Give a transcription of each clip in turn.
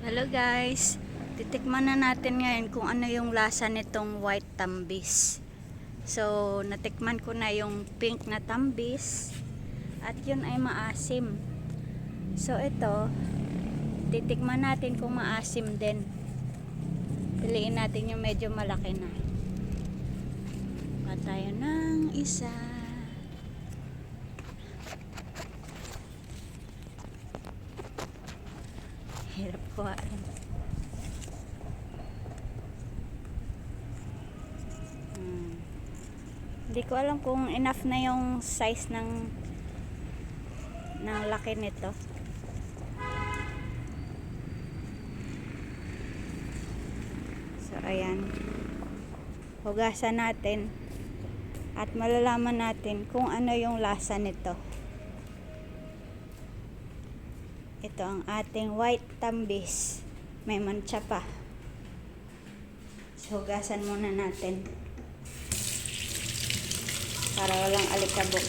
Hello guys, titikman na natin ngayon kung ano yung lasa nitong white tambis. So, natikman ko na yung pink na tambis at yun ay maasim. So, ito, titikman natin kung maasim din. Piliin natin yung medyo malaki na. Pa tayo ng isa. Hirap kuhain. Hmm. Hindi ko alam kung enough na yung size ng ng laki nito. So, ayan. Hugasan natin at malalaman natin kung ano yung lasa nito. Ito ang ating white tambis. May mancha pa. So, hugasan muna natin. Para walang alikabok.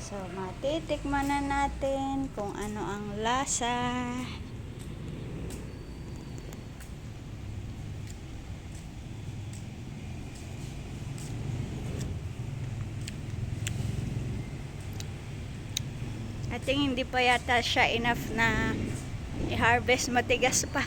So, matitikman na natin kung ano ang lasa. I think hindi pa yata siya enough na i-harvest matigas pa.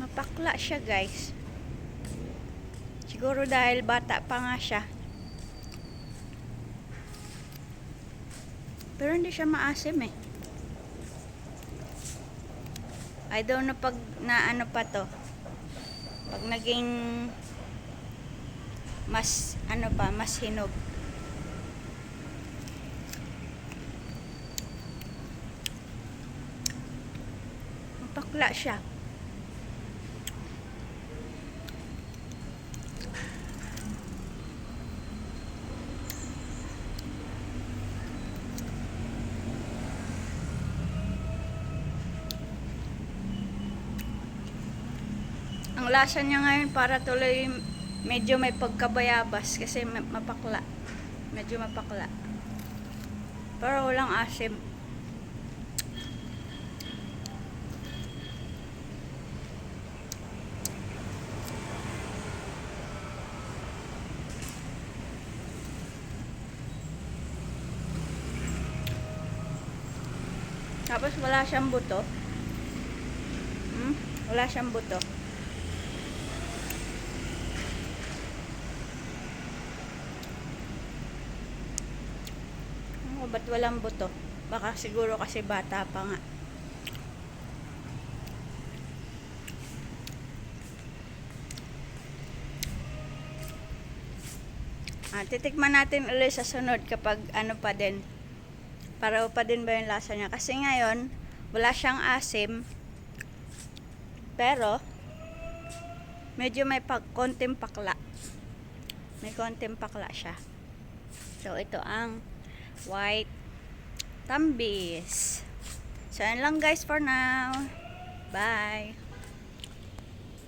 Mapakla siya guys. Siguro dahil bata pa nga siya. Pero hindi siya maasim eh. I don't know pag na ano pa to pag naging mas ano pa mas hinog. Mapakla siya ang lasa niya ngayon para tuloy medyo may pagkabayabas kasi ma- mapakla. Medyo mapakla. Pero walang asim. Tapos wala siyang buto. Hmm? wala siyang buto ba't walang buto? Baka siguro kasi bata pa nga. Ah, titikman natin ulit sa sunod kapag ano pa din. Para pa din ba yung lasa niya. Kasi ngayon, wala siyang asim. Pero, medyo may pag konting pakla. May konting pakla siya. So, ito ang white tambis. So, yan lang guys for now. Bye.